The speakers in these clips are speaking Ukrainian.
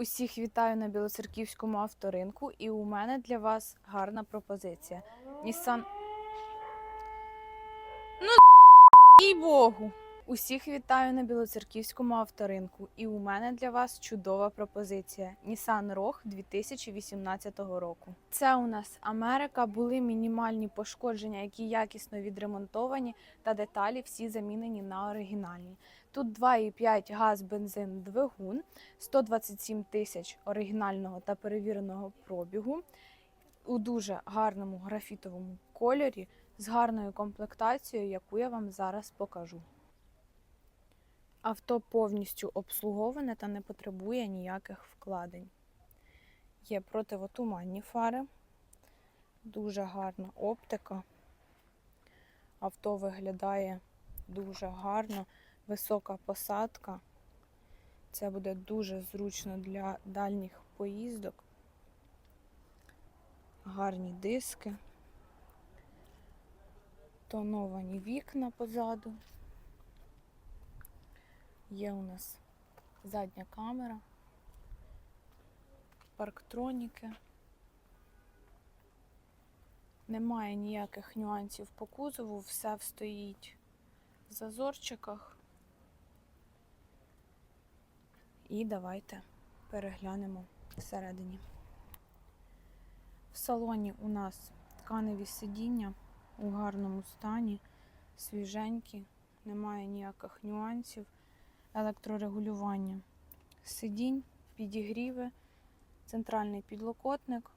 Усіх вітаю на Білоцерківському авторинку, і у мене для вас гарна пропозиція. Нісан. Ну, їй Богу! Усіх вітаю на Білоцерківському авторинку, і у мене для вас чудова пропозиція Nissan Rogue 2018 року. Це у нас Америка, були мінімальні пошкодження, які якісно відремонтовані, та деталі всі замінені на оригінальні. Тут 2,5 газ, бензин, двигун, 127 тисяч оригінального та перевіреного пробігу у дуже гарному графітовому кольорі з гарною комплектацією, яку я вам зараз покажу. Авто повністю обслуговане та не потребує ніяких вкладень. Є противотуманні фари, дуже гарна оптика. Авто виглядає дуже гарно, висока посадка. Це буде дуже зручно для дальніх поїздок. Гарні диски, тоновані вікна позаду. Є у нас задня камера, парктроніки. Немає ніяких нюансів по кузову, все стоїть в зазорчиках. І давайте переглянемо всередині. В салоні у нас тканеві сидіння у гарному стані, свіженькі, немає ніяких нюансів електрорегулювання сидінь, підігріви, центральний підлокотник,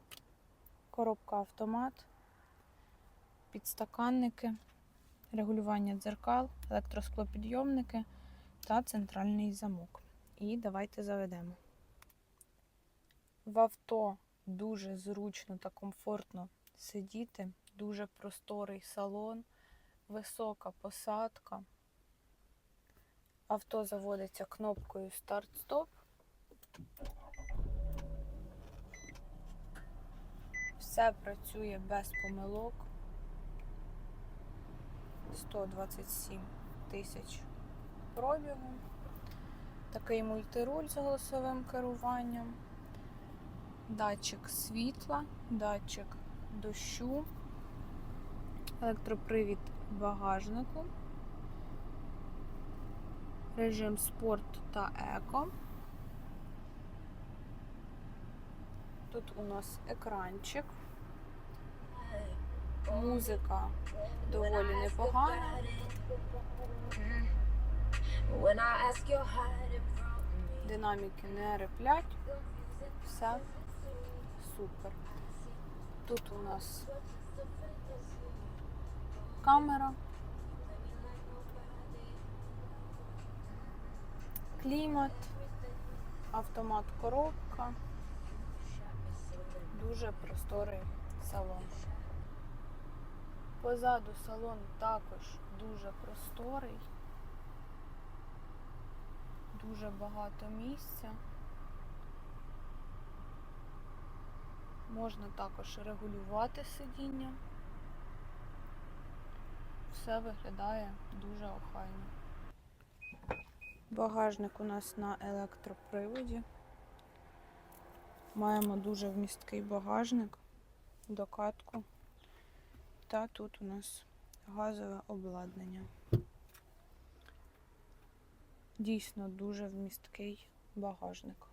коробка автомат, підстаканники, регулювання дзеркал, електросклопідйомники та центральний замок. І давайте заведемо. В авто дуже зручно та комфортно сидіти, дуже просторий салон, висока посадка. Авто заводиться кнопкою старт-стоп. Все працює без помилок. 127 тисяч пробігу. Такий мультируль з голосовим керуванням. Датчик світла, датчик дощу, електропривід багажнику режим спорт та еко. Тут у нас екранчик. Музика доволі непогана. Динаміки не реплять. Все супер. Тут у нас камера. Клімат, автомат коробка. Дуже просторий салон. Позаду салон також дуже просторий. Дуже багато місця. Можна також регулювати сидіння. Все виглядає дуже охайно. Багажник у нас на електроприводі. Маємо дуже вмісткий багажник, докатку. Та тут у нас газове обладнання. Дійсно дуже вмісткий багажник.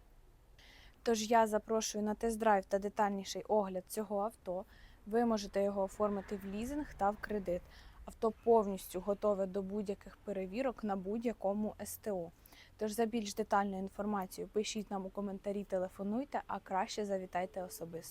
Тож я запрошую на тест-драйв та детальніший огляд цього авто. Ви можете його оформити в лізинг та в кредит. Авто повністю готове до будь-яких перевірок на будь-якому СТО. Тож за більш детальну інформацію пишіть нам у коментарі, телефонуйте, а краще завітайте особисто.